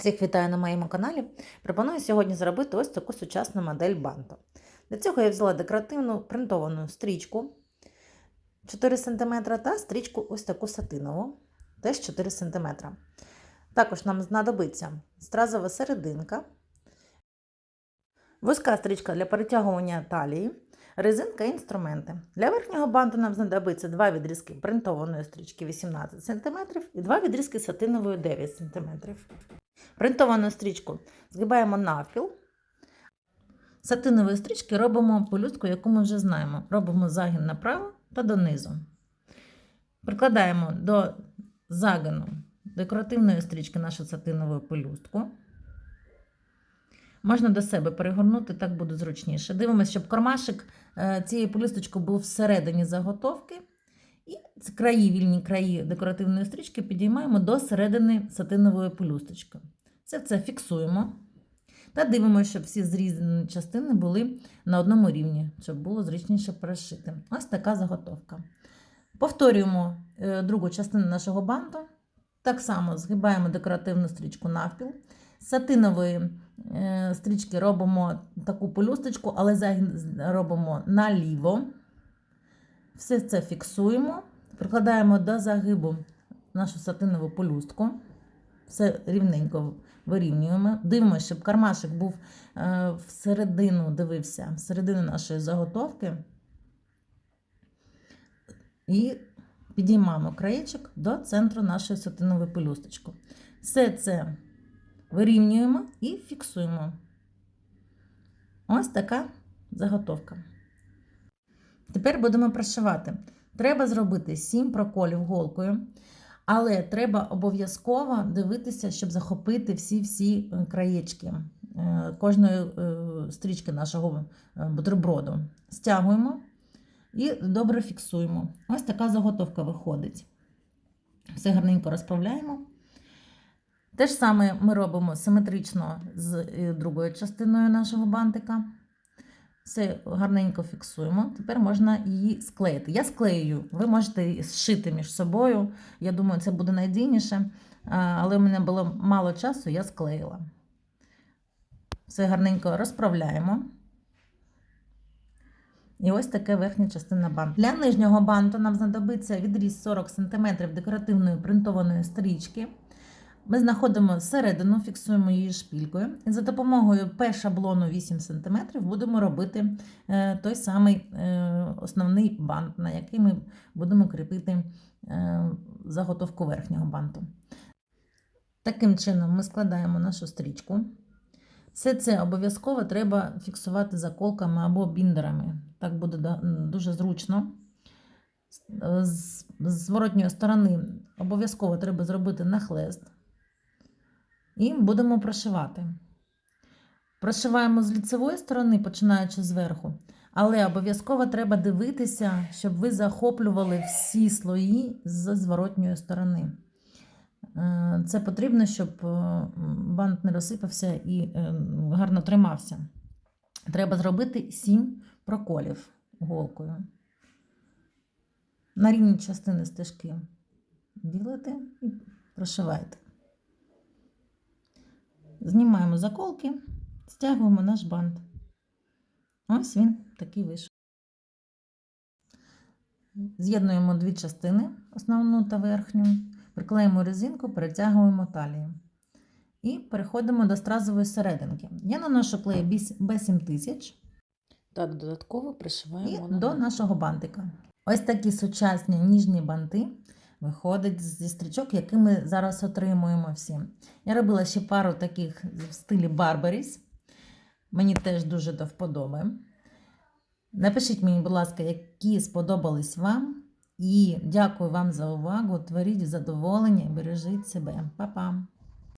Всіх вітаю на моєму каналі. Пропоную сьогодні зробити ось таку сучасну модель банту. Для цього я взяла декоративну принтовану стрічку 4 см та стрічку ось таку сатинову, теж 4 см. Також нам знадобиться стразова серединка, вузька стрічка для перетягування талії, резинка і інструменти. Для верхнього банту нам знадобиться два відрізки принтованої стрічки 18 см і два відрізки сатинової 9 см. Принтовану стрічку згибаємо навпіл. Сатинової стрічки робимо пелюстку, яку ми вже знаємо. Робимо загін направо та донизу. Прикладаємо до загину декоративної стрічки нашу сатинову пелюстку. Можна до себе перегорнути, так буде зручніше. Дивимося, щоб кармашик е, цієї пелюсточки був всередині заготовки. І краї, вільні краї декоративної стрічки підіймаємо до середини сатинової пелюсточки. Це це фіксуємо та дивимося, щоб всі зрізані частини були на одному рівні, щоб було зручніше перешити. Ось така заготовка. Повторюємо е, другу частину нашого банту. Так само згибаємо декоративну стрічку навпіл. З сатинової стрічки робимо таку пелюсточку, але робимо наліво. Все це фіксуємо, прикладаємо до загибу нашу сатинову пелюстку. Все рівненько вирівнюємо. Дивимося, щоб кармашик був е, всередину, дивився, всередину нашої заготовки. І підіймаємо краєчок до центру нашої сатинової пелюсточки. Все це вирівнюємо і фіксуємо. Ось така заготовка. Тепер будемо прошивати. Треба зробити 7 проколів голкою. Але треба обов'язково дивитися, щоб захопити всі-всі краєчки е, кожної е, стрічки нашого е, бутерброду. Стягуємо і добре фіксуємо. Ось така заготовка виходить. Все гарненько розправляємо. Те ж саме ми робимо симетрично з другою частиною нашого бантика. Все гарненько фіксуємо. Тепер можна її склеїти. Я склею, ви можете зшити між собою. Я думаю, це буде надійніше. Але у мене було мало часу, я склеїла. Все гарненько розправляємо. І ось таке верхня частина банту. Для нижнього банту нам знадобиться відріз 40 см декоративної принтованої стрічки. Ми знаходимо середину, фіксуємо її шпількою. І за допомогою П-шаблону 8 см будемо робити е, той самий е, основний бант, на який ми будемо кріпити е, заготовку верхнього банту. Таким чином, ми складаємо нашу стрічку. Все це обов'язково треба фіксувати заколками або біндерами. Так буде дуже зручно. З зворотньої сторони обов'язково треба зробити нахлест. І будемо прошивати. Прошиваємо з ліцевої сторони, починаючи зверху, але обов'язково треба дивитися, щоб ви захоплювали всі слої з зворотньої сторони. Е, це потрібно, щоб е, бант не розсипався і е, гарно тримався. Треба зробити 7 проколів голкою. На рівні частини стежки ділите і прошивайте. Знімаємо заколки, стягуємо наш бант. Ось він такий вийшов. З'єднуємо дві частини, основну та верхню, приклеїмо резинку, перетягуємо талію. І переходимо до стразової серединки. Я наношу клей B7000 та додатково пришиваємо і до нашого бантика. Ось такі сучасні ніжні банти виходить зі стрічок, які ми зараз отримуємо всі. Я робила ще пару таких в стилі Барбаріс. Мені теж дуже до вподоби. Напишіть мені, будь ласка, які сподобались вам. І дякую вам за увагу. Творіть задоволення і бережіть себе. Па-па!